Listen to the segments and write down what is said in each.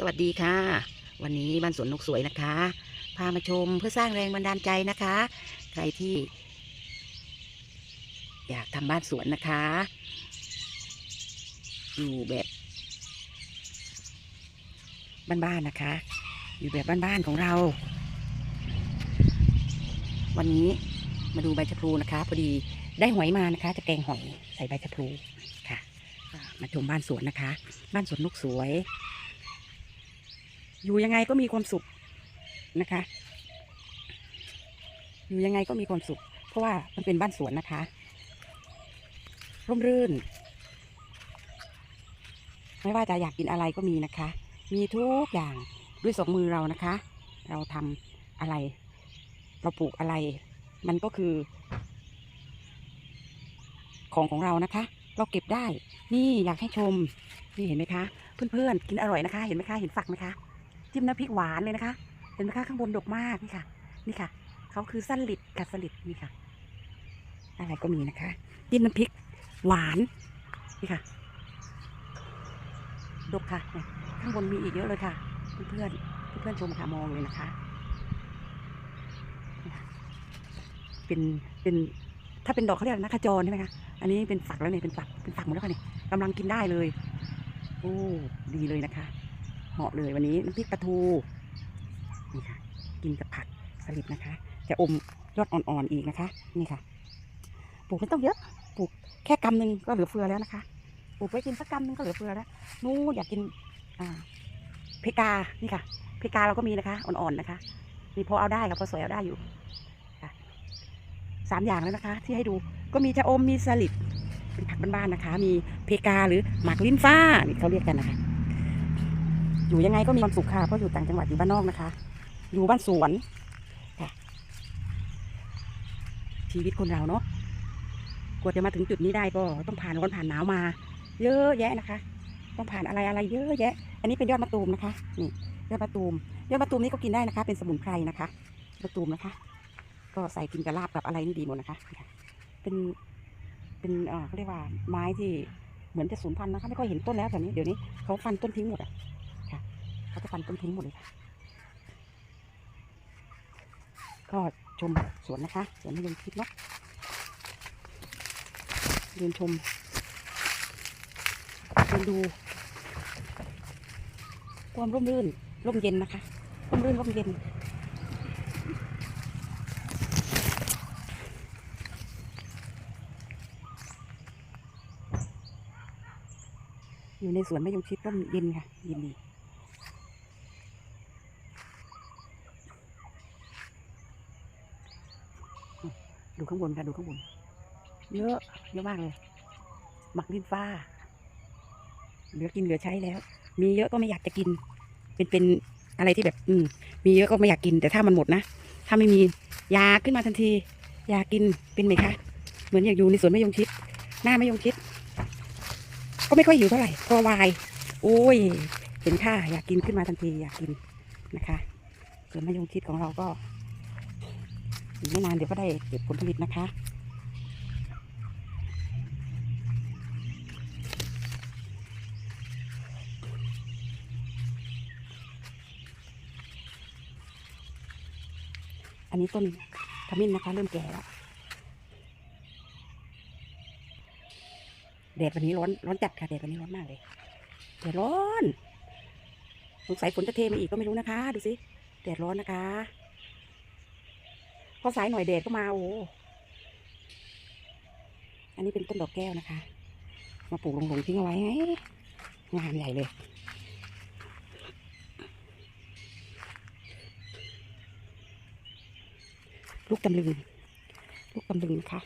สวัสดีค่ะ วันนี้บ้านสวนนกสวยนะคะ พามาชมเพื่อสร้างแรงบันดาลใจนะคะ ใครที่ อยากทำบ้านสวนนะคะ อยู่แบบบ้านๆนะคะ อยู่แบบบ้านๆของเรา วันนี้มาดูใบชะพลูนะคะ พอดีได้หอยมานะคะ จะแกงหอยใส่ใบชะพลูค่ะ มาชมบ้านสวนนะคะ บ้านสวนนกสวย อยู่ยังไงก็มีความสุขนะคะ อยู่ยังไงก็มีความสุข เพราะว่ามันเป็นบ้านสวนนะคะ ร่มรื่น ไม่ว่าจะอยากกินอะไรก็มีนะคะ มีทุกอย่างด้วยสองมือเรานะคะ เราทำอะไร เราปลูกอะไร มันก็คือ ของของเรานะคะ เราเก็บได้ นี่อยากให้ชม นี่เห็นไหมคะ เพื่อนๆ กินอร่อยนะคะ เห็นไหมคะ เห็นฝักไหมคะ จิ้มน้ำพริกหวานเลยนะคะ เห็นไหมคะข้างบนดกมากนี่ค่ะ นี่ค่ะเขาคือสลิดกับสลิดนี่ค่ะ อะไรก็มีนะคะ จิ้มน้ำพริกหวานนี่ค่ะดกค่ะข้างบนมีอีกเยอะเลยค่ะ เพื่อนเพื่อนชมค่ะมองเลยนะคะเป็นเป็นถ้าเป็นดอกเขาเรียกอะไรนะขจรใช่ไหมคะ อันนี้เป็นฝักแล้วเนี่ยเป็นฝักเป็นฝักหมดแล้วค่ะเนี่ยกำลังกินได้เลย โอ้ ดีเลยนะคะ เหมาะเลยวันนี้น้ำพริกปลาทูนี่ค่ะ กินกับผักสลิดนะคะ จะอมยอดอ่อนๆอีกนะคะ นี่ค่ะ ปลูกไม่ต้องเยอะปลูกแค่กำหนึ่งก็เหลือเฟือแล้วนะคะปลูกไว้กินสักกำหนึ่งก็เหลือเฟือแล้วนู้อยากกินอ่าเพกานี่ค่ะ เพกาเราก็มีนะคะ อ่อนๆนะคะนี่พอเอาได้ค่ะพอสวยเอาได้อยู่สามอย่างแล้วนะคะ ที่ให้ดูก็มีชะอมมีสลิดเป็นผักบ้านๆนะคะ มีเพกาหรือหมากลิ้นฟ้านี่เขาเรียกกันนะคะ อยู่ยังไงก็มีความสุขค่ะเพราะอยู่ต่างจังหวัดอยู่บ้านนอกนะคะ อยู่บ้านสวนค่ะชีวิตคนเราเนาะกว่าจะมาถึงจุดนี้ได้ก็ต้องผ่านร้อนผ่านหนาวมา เยอะแยะนะคะ ต้องผ่านอะไรอะไรเยอะแยะ อันนี้เป็นยอดมะตูมนะคะนี่ยอดมะตูมยอดมะตูมนี่ก็กินได้นะคะ เป็นสมุนไพรนะคะมะตูมนะคะ ก็ใส่กินกับลาบกับอะไรนี่ดีหมดนะคะ เป็นเป็นเออเขาเรียกว่าไม้ที่เหมือนจะสูญพันธุ์นะคะ ไม่ค่อยเห็นต้นแล้วแต่นี้เดี๋ยวนี้เขาฟันต้นทิ้งหมดอะ เขาจะฟันต้นทิ้งหมดเลยค่ะก็ชมสวนนะคะสวนไมะยงชิดเนาะเดินชมเดินดู ความร่มรื่นร่มเย็นนะคะร่มรื่นร่มเย็นอยู่ในสวนไมะยงชิดร่มเย็นค่ะเย็นดี ดูข้างบนค่ะดูข้างบน เยอะ เยอะมากเลย หมักลิ้นฟ้า เหลือกินเหลือใช้แล้ว มีเยอะก็ไม่อยากจะกิน เป็นเป็นอะไรที่แบบ อืม มีเยอะก็ไม่อยากกิน แต่ถ้ามันหมดนะ ถ้าไม่มียาขึ้นมาทันที ยากินเป็นไหมคะ เหมือนอยากอยู่ในสวนมะยงชิด หน้ามะยงชิด ก็ไม่ค่อยหิวเท่าไหร่เพอวาย โอ้ย เห็นค่าอยากกินขึ้นมาทันทีอยากกินนะคะ สวนมะยงชิดของเราก็ อีกไม่นานเดี๋ยวก็ได้เก็บผลผลิตนะคะ อันนี้ต้นขมิ้นนะคะ เริ่มแก่แล้วแดดวันนี้ร้อนร้อนจัดค่ะแดดวันนี้ร้อนมากเลยแดดร้อนสงสัยฝนจะเทมาอีกก็ไม่รู้นะคะ ดูสิแดดร้อนนะคะ อสายหน่อยแดดก็มาโอ้อันนี้เป็นต้นดอกแก้วนะคะ มาปลูกลงๆทิ้งเอาไว้ไงงามใหญ่เลยลูกตำลึง ลูกตำลึงนะคะ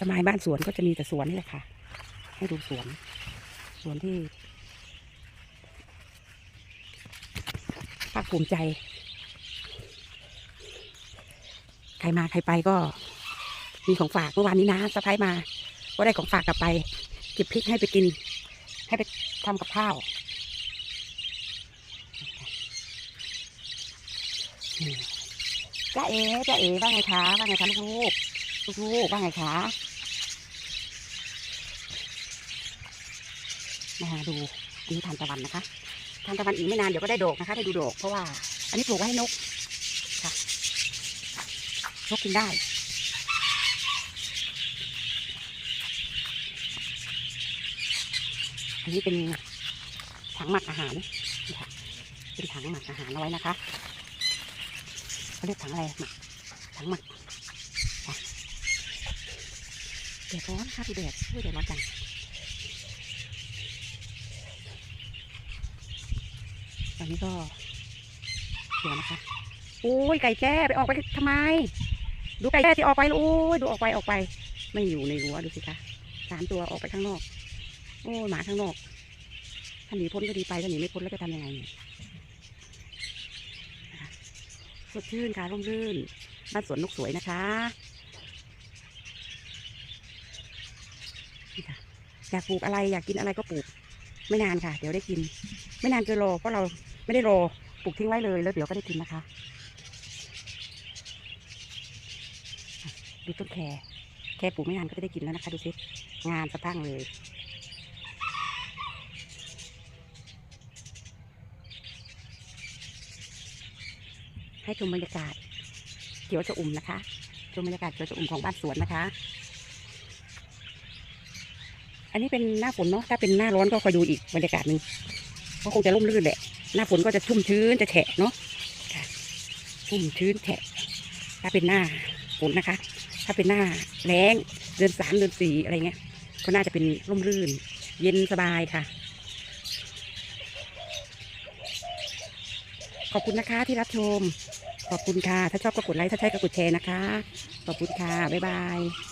สมัยบ้านสวนก็จะมีแต่สวนนี่แหละค่ะ ให้ดูสวน สวนที่ภาคภูมิใจ ใครมาใครไปก็ มีของฝากเมื่อวานนี้นะสะพ้ายมา ก็ได้ของฝากกลับไป เก็บพริกให้ไปกิน ให้ไปทำกับข้าวจ้าเอ๋จ้าเอ๋ว่าไงคะว่าไงคะลูกๆลูกว่าไงคะ มาดูอันนี้ทานตะวันนะคะทานตะวันอีกไม่นานเดี๋ยวก็ได้ดอกนะคะได้ดูดอกเพราะว่า อันนี้ปลูกไว้ให้นกค่ะนกกินได้อันนี้เป็นถังหมักอาหารค่ะเป็นถังหมักอาหารเอาไว้นะคะเขาเรียกถังอะไรหมักถังหมักค่ะแดดร้อนค่ะดูแดดดูแดดร้อนจังตอ นี้ก็เดี๋ยวนะคะโอ้ยไก่แจ้ไปออกไปทำไม ดูไก่แจ้ที่ออกไปโอ้ยดูออกไปออกไป ไม่อยู่ในรั้วดูสิคะสามตัวออกไปข้างนอก โอ้ยหมาข้างนอกถ้าหนีพ้นก็ดีไปถ้าหนีไม่พ้นแล้วจะทำยังไงเนี่ยสดชื่นค่ะร่มรื่นบ้านสวนนกสวยนะคะนี่ค่ะอยากปลูกอะไรอยากกินอะไรก็ปลูก ไม่นานค่ะ เดี๋ยวได้กิน ไม่นานเกินรอเพราะเรา ไม่ได้โรปลูกทิ้งไว้เลยแล้วเดี๋ยวก็ได้กินนะคะ ดูต้นแครแค่ปลูกไม่นานก็จะได้กินแล้วนะคะดูสิงานสะพั่งเลยให้ชมบรรยากาศเขียวชอุ่มนะคะชมบรรยากาศเขียวชอุ่มของบ้านสวนนะคะ อันนี้เป็นหน้าฝนเนาะถ้าเป็นหน้าร้อนก็คอยดูอีกบรรยากาศหนึ่งก็คงจะร่มรื่นแหละ หน้าฝนก็จะชุ่มชื้นจะแฉะเนาะชุ่มชื้นแฉะ ถ้าเป็นหน้าฝนนะคะ ถ้าเป็นหน้าแล้งเดือนสามเดือนสี่อะไรเงี้ย ก็น่าจะเป็นร่มรื่น เย็นสบายค่ะ ขอบคุณนะคะที่รับชม ขอบคุณค่ะ ถ้าชอบก็กดไลค์ ถ้าใช่ก็กดแชร์นะคะ ขอบคุณค่ะ บ๊ายบาย